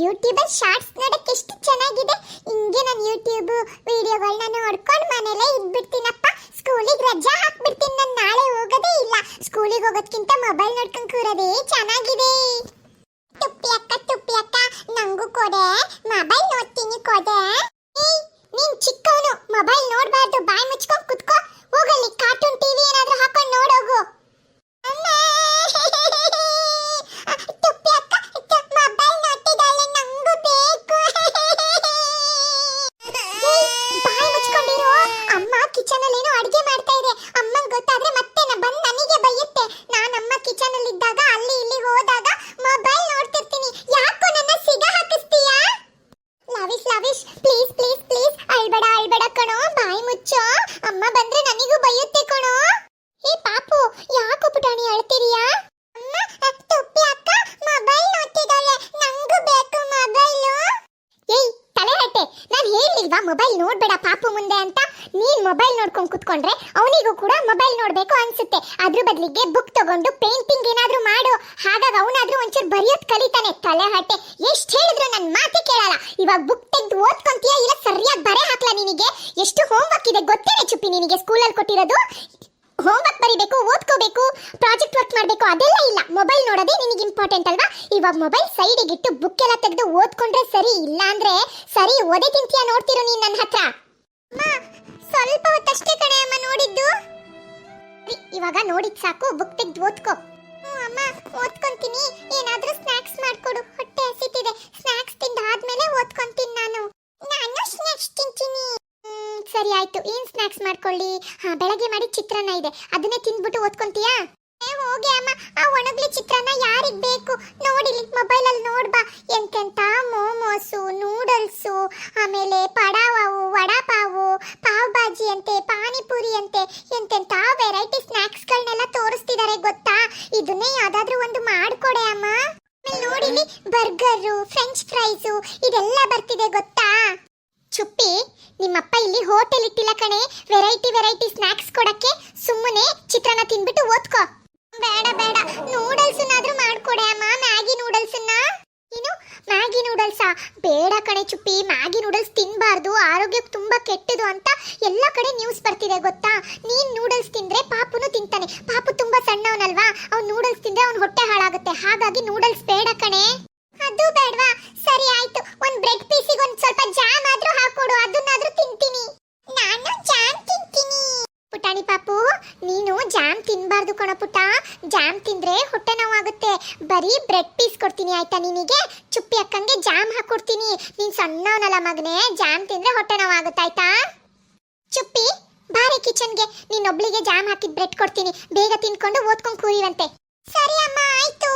YouTuber shorts ನೋಡಕ್ಕೆ ಎಷ್ಟು ಚೆನ್ನಾಗಿದೆ. ಹಿಂಗೆ ನಾನು ಯೂಟ್ಯೂಬ್ ವಿಡಿಯೋಗಳನ್ನ ನೋಡ್ಕೊಂಡು ಮನೇಲೇ ಇದ್ಬಿಡ್ತೀನಪ್ಪ. ಸ್ಕೂಲಿಗೆ ರಜಾ ಹಾಕ್ಬಿಡ್ತೀನಿ, ನಾನು ನಾಳೆ ಹೋಗೋದೇ ಇಲ್ಲ. ಸ್ಕೂಲಿಗೆ ಹೋಗೋದ್ಕಿಂತ ಮೊಬೈಲ್ ನೋಡ್ಕೊಂಡು ಕೂರೋದೇ ಚೆನ್ನಾಗಿದೆ ತುಪ್ಪಿ ಅಕ್ಕ ತುಪ್ಪಿ ಅಕ್ಕ ನಂಗೂ ಕೊಡೆ ಮೊಬೈಲ್ ನೋಡ್ತೀನಿ ಕೊಡೆ ಏಯ್ ನೀನ್ ಚಿಕ್ಕವನು ಮೊಬೈಲ್ ನೋಡ್ಬಾರ್ದು ಬಾಯಿ ಮುಚ್ಕೊಂಡು ಕುತ್ಕೋ ಹೋಗಲ್ಲಿ ಕಾರ್ಟೂನ್ ಟಿವಿ ಏನಾದ್ರೂ ಹಾಕೊಂಡು ನೋಡೋಗು ಅಮ್ಮ ತುಪ್ಪಿ ಅಕ್ಕ ಮೊಬೈಲ್ ನೋಡ್ತಿದ್ದಾಳೆ ನಂಗೂ ಬೇಕು ಏಯ್, ಬಾಯಿ ಮುಚ್ಕೊಂಡಿರು ಅಮ್ಮ ಕಿಚನ್ ಅಲ್ಲಿ ಏನೋ ಅಡಿಗೆ ಮಾಡ್ತಾ ಇದೆ ಅಮ್ಮಂಗ್ ಗೊತ್ತಾದ್ರೆ ಮತ್ತೆ ನ ಬಂದ್ ನನಗೆ ಬೈಯುತ್ತೆ ನಾನ್ ಅಮ್ಮ ಕಿಚನ್ ಅಲ್ಲಿ ಇದ್ದಾಗ ಅಲ್ಲಿ ಇಲ್ಲಿ ಹೋದಾಗ ಮೊಬೈಲ್ ನೋಡ್ತಿರ್ತೀನಿ ಯಾಕೋ ನನ್ನ ಸಿಗ ಹಾಕಿಸ್ತೀಯಾ Lavish Lavish please please please ಅಳ್ಬೇಡ ಅಳ್ಬೇಡ ಕಣೋ ಬಾಯಿ ಮುಚ್ಚೋ ಅಮ್ಮ ಬಂದ್ರೆ ನನಗೂ ಬೈಯುತ್ತೆ ಕಣೋ ಹೇ ಪಾಪು ಯಾಕೋ ಪುಟಾಣಿ ಅಳ್ತಿದೀಯಾ ಅಮ್ಮ ತುಪ್ಪಿ ಅಕ್ಕ ಮೊಬೈಲ್ ನೋಡ್ತಿದ್ದಾಳೆ ನಂಗೂ ಬೇಕು ಮೊಬೈಲು ಏಯ್ ತಲೆ ಹಟ್ಟೆ ನಾನು ಹೇಳಿಲ್ವಾ ಮೊಬೈಲ್ ನೋಡ್ಬೇಡ, ಪಾಪು ಮುಂದೆ ಅಂತ ನೀನ್ ಮೊಬೈಲ್ ನೋಡ್ಕೊಂಡು ಕುತ್ಕೊಂಡ್ರೆ ಅವನಿಗೂ ಕೂಡ ಮೊಬೈಲ್ ನೋಡ್ಬೇಕು ಅನ್ಸುತ್ತೆ. ಅದ್ರ ಬದಲಿಗೆ ಬುಕ್ ತಗೊಂಡು ಪೇಂಟಿಂಗ್ ಏನಾದ್ರೂ ಮಾಡು. ಹಾಗಾಗಿ ಅವನಾದ್ರೂ ಒಂಚೂರು ಬರೆಯೋದ್ ಕಲಿತಾನೆ ತಲೆ ಹಟ್ಟೆ ಎಷ್ಟ್ ಹೇಳಿದ್ರು ನನ್ ಮಾತೆ ಕೇಳಲ್ಲ. ಇವಾಗ ಬುಕ್ ತೆಗ್ದು ಓದ್ಕೊಂತೀಯ ಇಲ್ಲ ಸರಿಯಾಗಿ ಬರೆ ಹಾಕ್ಲಾ ನಿನಗೆ? ಎಷ್ಟು ಹೋಮ್ವರ್ಕ್ ಇದೆ ಗೊತ್ತೇನೆ ಚುಪ್ಪಿ ನಿನಗೆ ಸ್ಕೂಲಲ್ಲಿ ಕೊಟ್ಟಿರೋದು? ಹೋಮ್ವರ್ಕ್ ಬರಿಬೇಕು, ಓದ್ಕೋಬೇಕು ಪ್ರಾಜೆಕ್ಟ್ ವರ್ಕ್ ಮಾಡಬೇಕು, ಅದೆಲ್ಲ ಇಲ್ಲ. ಮೊಬೈಲ್ ನೋಡೋದೇ ನಿನಗೆ ಇಂಪಾರ್ಟೆಂಟ್ ಅಲ್ವಾ? ಇವಾಗ ಮೊಬೈಲ್ ಸೈಡಿಗೆ ಇಟ್ಟು ಬುಕ್ ಎಲ್ಲ ತೆಗೆದು ಓದ್ಕೊಂಡ್ರೆ ಸರಿ, ಇಲ್ಲ ಅಂದ್ರೆ ಸರಿ ಓದೇ ತಿಂತೀಯ ನೋಡ್ತಿರು ನೀನು ನನ್ನ ಹತ್ರ? ಸ್ವಲ್ಪ ಹೊತ್ತಷ್ಟೇ ಕಣೆ ಅಮ್ಮ ನೋಡಿದ್ದು. ಇವಾಗ ನೋಡಿದ್ ಸಾಕು ಬುಕ್ ತೆಗೆದು ಓದ್ಕೋ. ಅಮ್ಮ, ಓದ್ಕೊಂತೀನಿ. ಏನಾದ್ರೂ ಸ್ನಾಕ್ಸ್ ಮಾಡ್ಕೊಡು. ಹೊಟ್ಟೆ ಹಸಿತಿದೆ. ಸ್ನಾಕ್ಸ್ ತಿಂದಾದ್ಮೇಲೆ ಓದ್ಕೊಂತೀನಿ ನಾನು ನಾನು ಸ್ನಾಕ್ಸ್ ತಿಂತೀನಿ ಹ್ಮ್, ಸರಿ ಆಯ್ತು, ಏನ್ ಸ್ನಾಕ್ಸ್ ಮಾಡ್ಕೊಳ್ಳಿ? ಹಾ, ಬೆಳಗ್ಗೆ ಮಾಡಿ ಚಿತ್ರಾನ್ನ ಇದೆ. ಅದನ್ನೇ ತಿಂದ್ಬಿಟ್ಟು ಓದ್ಕೊಂತೀಯಾ? ಏ, ಹೋಗಿ ಅಮ್ಮ, ಆ ಒಣಗ್ಲಿ ಚಿತ್ರಾನ್ನ ಯಾರಿಗ್ ಬೇಕು? ನೋಡಿಲಿ ಮೊಬೈಲ್ ಅಲ್ಲಿ ನೋಡ್ಬಾ ಎಂತೆಂತ ಮೋಮೋಸು ನೂಡಲ್ಸು ಆಮೇಲೆ ಪಡಾವು ವಡಾಪಾವು ಪಾವ್ ಭಾಜಿ ಅಂತೆ, ಪಾನಿಪುರಿ ಅಂತೆ, ಎಂತೆಂತ ವೆರೈಟಿ ಸ್ನಾಕ್ಸ್ಗಳನ್ನೆಲ್ಲ ತೋರಿಸ್ತಿದ್ದಾರೆ ಗೊತ್ತಾ? ಇದನ್ನೇ ಯಾವ್ದಾದ್ರೂ ಒಂದು ಮಾಡ್ಕೊಡೆ ಅಮ್ಮ. ನೋಡಿಲಿ ಬರ್ಗರು ಫ್ರೆಂಚ್ ಫ್ರೈಸು ಇದೆಲ್ಲ ಬರ್ತಿದೆ, ಗೊತ್ತಾ? ಚುಪ್ಪಿ ನಿಮ್ಮಪ್ಪ ಇಲ್ಲಿ ಹೋಟೆಲ್ ಇಟ್ಟಿಲ್ಲ ಕಣೆ. ವೆರೈಟಿ ವೆರೈಟಿ ಸ್ನಾಕ್ಸ್ ಕೊಡಕ್ಕೆ ಸುಮ್ಮನೆ ಚಿತ್ರಾನ್ನ ತಿನ್ಬಿಟ್ಟು ಓದ್ಕೋ. ಬೇಡ ಬೇಡ. ನೂಡಲ್ಸ್ನಾದ್ರೂ ಮಾಡ್ಕೊಡೆ ಅಮ್ಮ. ಮ್ಯಾಗಿ ನೂಡಲ್ಸ್ ಏನು? ಮ್ಯಾಗಿ ನೂಡಲ್ಸಾ ಬೇಡ ಕಣೆ ಚುಪ್ಪಿ. ಮ್ಯಾಗಿ ನೂಡಲ್ಸ್ ತಿನ್ಬಾರ್ದು. ಆರೋಗ್ಯಕ್ಕೆ ತುಂಬಾ ಕೆಟ್ಟದು ಅಂತ ಎಲ್ಲ ಕಡೆ ನ್ಯೂಸ್ ಬರ್ತಿದೆ, ಗೊತ್ತಾ? ನೀನ್ ನೂಡಲ್ಸ್ ತಿಂದ್ರೆ ಪಾಪುನು ತಿಂತಾನೆ. ಪಾಪು ತುಂಬಾ ಸಣ್ಣವನಲ್ವಾ? ಅವ್ನು ನೂಡಲ್ಸ್ ತಿಂದ್ರೆ ಅವ್ನ್ ಹೊಟ್ಟೆ ಹಾಳಾಗುತ್ತೆ. ಹಾಗಾಗಿ ನೂಡಲ್ಸ್ ಬೇಡ ಕಣೆ. ಅದು ಬೇಡವಾ? ಸರಿ, ಆಯ್ತು. ಒಂದ್ ಬ್ರೆಡ್ ಪೀಸಿಗೆ ಒಂದ್ ಸ್ವಲ್ಪ ಜಾಮ್ ಆದ್ರೂ ಹಾಕೊಡು ಅದನ್ನಾದ್ರೂ ತಿಂತೀನಿ ನಾನು ಜಾಮ್ ತಿಂತೀನಿ ಪುಟಾಣಿ ಪಾಪು ನೀನು ಜಾಮ್ ತಿನ್ಬಾರ್ದು ಕಣ ಪುಟ್ಟ ಜಾಮ್ ತಿಂದ್ರೆ ಹೊಟ್ಟೆ ನೋವಾಗುತ್ತೆ ಬರೀ ಬ್ರೆಡ್ ಪೀಸ್ ಕೊಡ್ತೀನಿ, ಆಯ್ತಾ ನಿನಗೆ? ಚುಪ್ಪಿ ಅಕ್ಕಂಗೆ ಜಾಮ್ ಹಾಕೊಡ್ತೀನಿ. ನೀನ್ ಸಣ್ಣವನಲ್ಲ ಮಗನೇ, ಜಾಮ್ ತಿಂದ್ರೆ ಹೊಟ್ಟೆ ಆಯ್ತಾ? ಚುಪ್ಪಿ ಬಾರಿ ಕಿಚನ್ಗೆ ನೀನೊಬ್ಳಿಗೆ ಜಾಮ್ ಹಾಕಿದ್ ಬ್ರೆಡ್ ಕೊಡ್ತೀನಿ. ಬೇಗ ತಿನ್ಕೊಂಡು ಓದ್ಕೊಂಡು ಕೂರಿವಂತೆ. ಸರಿ ಅಮ್ಮ, ಆಯ್ತು.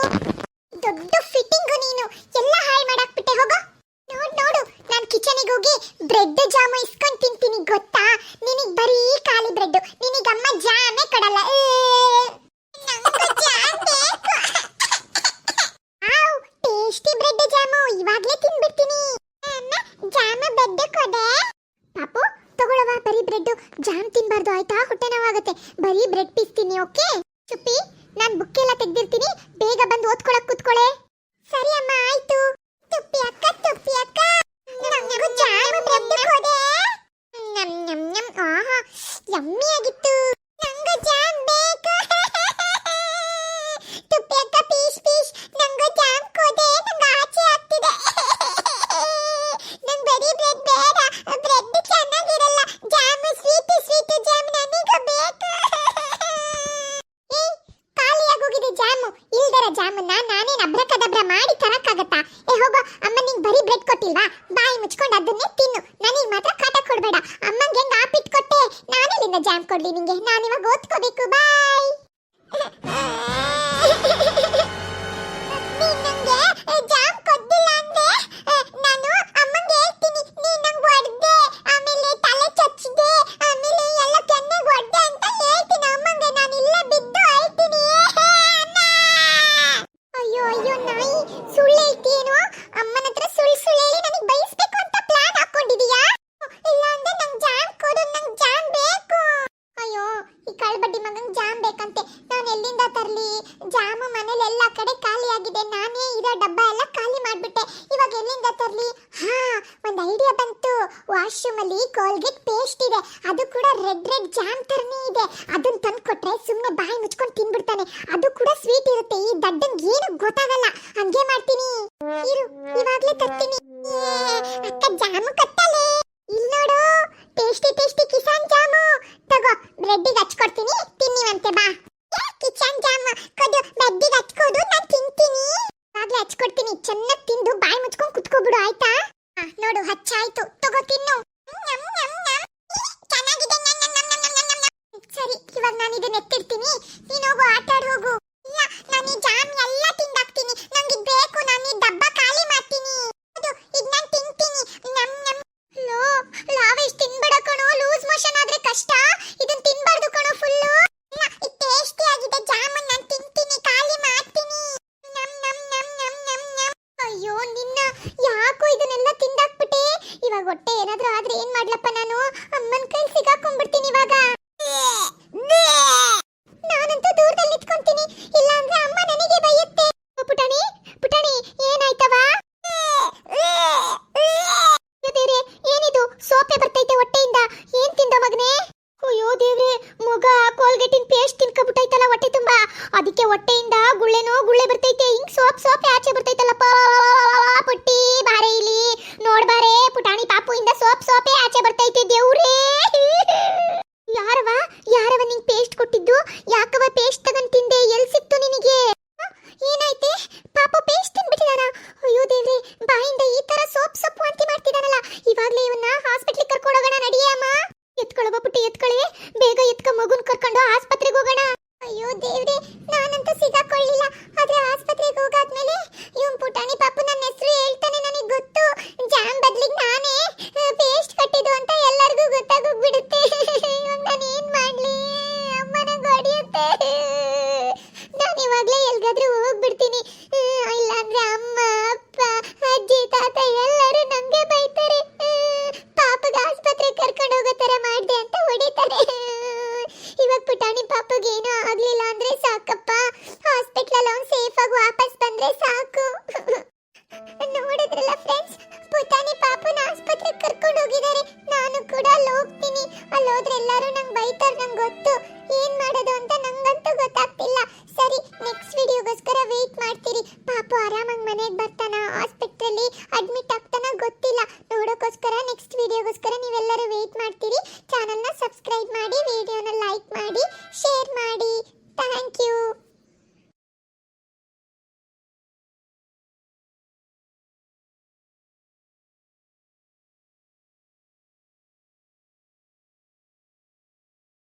ದೊಡ್ಡ ಫಿಟ್ಟಿಂಗು ನೀನು. ಎಲ್ಲ ಹಾಳು ಮಾಡಾಕ್ಬಿಟ್ಟೆ, ಹೋಗೋ. ನೋಡ್, ನೋಡು. ನಾನು ಕಿಚನಿಗೆ ಹೋಗಿ ಬ್ರೆಡ್ ಜಾಮ್ ಇಸ್ಕೊಂಡು ತಿಂತೀನಿ, ಗೊತ್ತಾ? ನಿನಗ್ ಬರೀ ಖಾಲಿ ಬ್ರೆಡ್ ನಿನಗ್ ಅಮ್ಮ ಜಾಮೇ ಕೊಡಲ್ಲ. ನಂಗೂ ಜಾಮ್ ಬೇಕು. ಆವ್, ಟೇಸ್ಟಿ ಬ್ರೆಡ್ ಜಾಮು? ಇವಾಗ್ಲೇ ತಿನ್ಬಿಡ್ತೀನಿ. ಅಮ್ಮ ಜಾಮ ಬ್ರೆಡ್ ಕೊಡೆ. ಪಾಪು ತಗೊಳವ ಬರೀ ಬ್ರೆಡ್ ಜಾಮ್ ತಿನ್ಬಾರ್ದು, ಆಯ್ತಾ? ಹೊಟ್ಟೆ ನೋವಾಗುತ್ತೆ. ಬರೀ ಬ್ರೆಡ್ ಪೀಸ್ ಓಕೆ ಚುಪ್ಪಿ, ನಾನ್ ಬುಕ್ ಎಲ್ಲ ತೆಗ್ದಿರ್ತೀನಿ. ಬೇಗ ಬಂದು ಓದ್ಕೊಳಕ್ ಕೂತ್ಕೊಳೆ. ಸರಿ ಅಮ್ಮ, ಆಯ್ತು. ತುಪ್ಪಿ ಅಕ್ಕ ತುಪ್ಪಿ ಅಕ್ಕ. ಜಾಮ್ ಬ್ರೆಡ್ ಕೊಡೆ. ನಮ್ ನಮ್ ನಮ್. ಆಹಾ ಯಮ್ಮಿ ಆಗಿತ್ತು ನಂಗೂ ಜಾಮ್ ಬೇಕು ತುಪ್ಪಿ ಅಕ್ಕ ಪೀಸ್ ಪೀಸ್ ನಂಗೂ ಜಾಮ್ ಕೊಡೆ ನಂಗೆ ಆಚೆ ಆಗ್ತಿದೆ ನಂಗೆ ಬರೀ ಬ್ರೆಡ್ ಬೇಡ ಬ್ರೆಡ್ ಚೆನ್ನಾಗಿರಲ್ಲ ಜಾಮ್ ಸ್ವೀಟ್ ಸ್ವೀಟ್ ಜಾಮ್ ನನಗೂ ಬೇಕು ಏಯ್ ಖಾಲಿಯಾಗೋಗಿದೆ ಜಾಮು ಇಲ್ದರ ಜಾಮನ್ನ ನಾನೇನ್ ಅಬ್ರಕದಬ್ರ ಮಾಡಿ ತರಕ್ಕಾಗತ್ತಾ ಏ ಹೋಗೋ ಅಮ್ಮ ನಿಂಗ್ ಬರೀ ಬ್ರೆಡ್ ಕೊಟ್ಟಿಲ್ವಾ ಬಾಯಿ ಮುಚ್ಕೊಂಡು ಅದನ್ನೇ ತಿನ್ನು ನನಗೆ ಕೊಡ್ಬೇಡ ಅಮ್ಮಂಗೆ ಹೆಂಗ್ ಆಪಿಟ್ ಕೊಟ್ಟೆ? ನಾನೆಲ್ಲಿಂದ ಜಾಮ್ ಕೊಡ್ಲಿ ನಿಂಗೆ. ನಾನಿವಾಗ ಓದ್ಕೋಬೇಕು. ಬಾಯ್ ಅಲ್ಲಿ ಕೋಲ್ಗೇಟ್ ಪೇಸ್ಟ್ ಇದೆ. ಅದು ಕೂಡ ರೆಡ್ ರೆಡ್ ಜಾಮ್ ತರನೇ ಇದೆ. ಅದನ್ನ ತಂದು ಕೊಟ್ರೆ ಸುಮ್ಮನೆ ಬಾಯಿ ಮುಚ್ಕೊಂಡು ತಿನ್ಬಿಡ್ತಾನೆ. ಅದು ಕೂಡ ಸ್ವೀಟ್ ಇರುತ್ತೆ. ಈ ದಡ್ಡಂಗ್ ಏನು ಗೊತ್ತಾಗಲ್ಲ. ಹಂಗೆ ಮಾಡ್ತೀನಿ. ಇರು, ಇವಾಗ್ಲೇ ತರ್ತೀನಿ. ಅಕ್ಕ, ಜಾಮು ಕತ್ತಲೆ. ಇಲ್ಲಿ ನೋಡು ಟೇಸ್ಟಿ ಟೇಸ್ಟಿ ಕಿಸಾನ್ ಜಾಮು. ತಗೋ ಬ್ರೆಡ್ಡಿಗೆ ಹಚ್ಕೊಡ್ತೀನಿ. ತಿನ್ನಿವಂತೆ, ಬಾ. ಇವಾಗ ನಾನು ಇದನ್ನ ಎತ್ತಿರ್ತೀನಿ. ನೀನು ಹೋಗು ಆಟ ಆಡ್ ಹೋಗು ಇಲ್ಲ ನಾನು ಈ ಜಾಮ್ ಎಲ್ಲ ತಿಂದಾಕ್ತೀನಿ ನಂಗೆ ಇದ್ ಬೇಕು ನಾನು ಈ ಡಬ್ಬ ಖಾಲಿ ಮಾಡ್ತೀನಿ ಅದು ಇದ್ ನಾನು ತಿಂತೀನಿ ನಮ್ ನಮ್ ಲೋ ಲಾವೇಶ್ ತಿನ್ಬೇಡ ಕಣೋ ಲೂಸ್ ಮೋಷನ್ ಆದ್ರೆ ಕಷ್ಟ ಇದನ್ನ ತಿನ್ಬಾರ್ದು ಕಣೋ ಫುಲ್ಲು ಇಲ್ಲ ಇದು ಟೇಸ್ಟಿ ಆಗಿದೆ ಜಾಮೂನ್ ನಾನು ತಿಂತೀನಿ ಖಾಲಿ ಮಾಡ್ತೀನಿ ನಮ್ ನಮ್ ನಮ್ ನಮ್ ನಮ್ ನಮ್ ಅಯ್ಯೋ ನಿನ್ನ ಯಾಕೋ ಇದನ್ನೆಲ್ಲ ತಿಂದಾಕ್ಬಿಟ್ಟೆ ಇವಾಗ ಹೊಟ್ಟೆ ಏನಾದ್ರೂ ಆದ್ರೆ ಏನ್ ಮಾಡ್ಲಪ್ಪ ನಾನು ಅಮ್ಮನ ಕೈ ಸಿಗಾಕೊಂಡ್ಬಿಡ್ತೀನಿ ಇವಾಗ ನಾನಂತೂ ದೂರದಲ್ಲಿ ನಿಂತ್ಕೊಂತೀನಿ ಇಲ್ಲ ಅಂದ್ರೆ ಅಮ್ಮ ನನಗೆ ಬೈಯುತ್ತೆ ಓ, ಪುಟಾಣಿ ಪುಟಾಣಿ ಏನಾಯ್ತವ ದೇವ್ರೆ ಏನಿದು ಸೋಪೆ ಬರ್ತೈತೆ ಹೊಟ್ಟೆಯಿಂದ ಏನ್ ತಿಂದ ಮಗನೇ ಅಯ್ಯೋ ದೇವ್ರೆ ಮಗ ಕೋಲ್ಗೇಟಿನ್ ಪೇಸ್ಟ್ ತಿನ್ಕಬಿಟ್ಟೈತಲ್ಲ ಹೊಟ್ಟೆ ತುಂಬಾ ಅದಕ್ಕೆ ಹೊಟ್ಟೆಯಿಂದ ಗುಳ್ಳೆನೋ ಗುಳ್ಳೆ ಬರ್ತೈತೆ. ಹಿಂಗ್ ಸೋಪ್ ಸೋಪ್ ಆಚೆ ಬರ್ತೈತಲ್ಲಪ್ಪ ಪುಟ್ಟಿ ಬಾರೆ ಇಲ್ಲಿ. ನೋಡ್ಬಾರೆ ಪುಟಾಣಿ ಪಾಪು ಇಂದ ಸೋಪ್ ಸೋಪೆ ಆಚೆ ಬರ್ತೈತೆ ದೇವ್ರೇ. ಯಾರವ ಯಾರವ ನಿಂಗ್ ಪೇಸ್ಟ್ ಕೊಟ್ಟಿದ್ದು? ಯಾಕವ ಪೇಸ್ಟ್ ತಗೊಂಡ್ ತಿಂದೆ? ಎಲ್ ಸಿಕ್ತು ನಿನಗೆ? ಏನಾಯ್ತೆ? ಪಾಪ ಪೇಸ್ಟ್ ತಿನ್ಬಿಟ್ಟಿದಾನ? ಅಯ್ಯೋ ದೇವ್ರೆ, ಬಾಯಿಂದ ಈ ತರ ಸೋಪ್ ಸೊಪ್ಪು ವಾಂತಿ ಮಾಡ್ತಿದಾನಲ್ಲ. ಇವಾಗ್ಲೇ ಇವನ್ನ ಹಾಸ್ಪಿಟ್ಲಿಗೆ ಕರ್ಕೊಂಡು ಹೋಗೋಣ ನಡಿಯೇ ಅಮ್ಮ ಎತ್ಕೊಳ್ಳವ ಪುಟ್ಟಿ ಎತ್ಕೊಳ್ಳಿ ಬೇಗ ಎತ್ಕ ಮಗುನ್ ಕರ್ಕೊಂಡು ಆಸ್ಪತ್ರೆಗೆ ಹೋಗೋಣ. ಅಯ್ಯೋ ದೇವ್ರೆ, ನಾನಂತ ಸಿಗಾಕೊಳ್ಳಿಲ್ಲ. ಆದ್ರೆ ಆಸ್ಪತ್ರೆಗೆ ಹೋಗಾದ್ಮೇಲೆ ಇವನ್ ಪುಟಾಣಿ ಪಾಪು ನನ್ನ ಹೆಸರು ಹೇಳ್ತಾನೆ ನನಗೆ ಗೊತ್ತು. ಜಾಮ್ ಬದ್ಲಿಗೆ ನಾನೇ ಪೇಸ್ಟ್ ಕಟ್ಟಿದ್ದು ಅಂತ ಎಲ್ಲರಿಗೂ ಗೊತ್ತಾಗೋಗ್ಬಿಡುತ್ತೆ. ಏನೂ ಆಗ್ಲಿಲ್ಲ ಅಂದ್ರೆ ಸಾಕಪ್ಪ. ಹಾಸ್ಪಿಟ್ಲಲ್ಲಿ ಅವ್ನು ಸೇಫ್ ಆಗಿ ವಾಪಸ್ ಬಂದ್ರೆ ಸಾಕು.